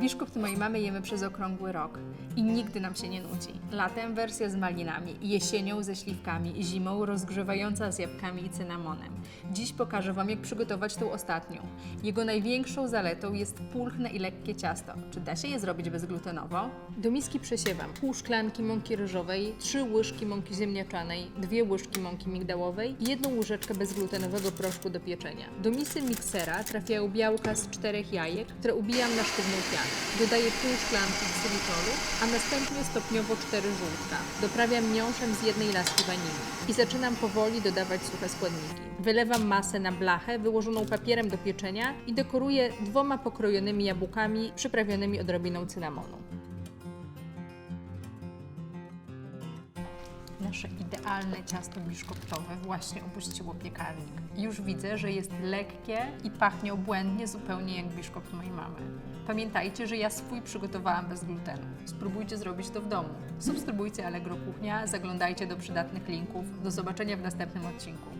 Biszkopt mojej mamy jemy przez okrągły rok i nigdy nam się nie nudzi. Latem wersja z malinami, jesienią ze śliwkami, zimą rozgrzewająca z jabłkami i cynamonem. Dziś pokażę Wam, jak przygotować tą ostatnią. Jego największą zaletą jest pulchne i lekkie ciasto. Czy da się je zrobić bezglutenowo? Do miski przesiewam pół szklanki mąki ryżowej, trzy łyżki mąki ziemniaczanej, dwie łyżki mąki migdałowej i jedną łyżeczkę bezglutenowego proszku do pieczenia. Do misy miksera trafiają białka z czterech jajek, które ubijam na sztywną pianę. Dodaję pół szklanki ksylitolu, a następnie stopniowo cztery żółtka. Doprawiam miąższem z jednej laski wanilii i zaczynam powoli dodawać suche składniki. Wylewam masę na blachę wyłożoną papierem do pieczenia i dekoruję dwoma pokrojonymi jabłkami przyprawionymi odrobiną cynamonu. Nasze idealne ciasto biszkoptowe właśnie opuściło piekarnik. Już widzę, że jest lekkie i pachnie obłędnie, zupełnie jak biszkopt mojej mamy. Pamiętajcie, że ja swój przygotowałam bez glutenu. Spróbujcie zrobić to w domu. Subskrybujcie Allegro Kuchnia, zaglądajcie do przydatnych linków. Do zobaczenia w następnym odcinku.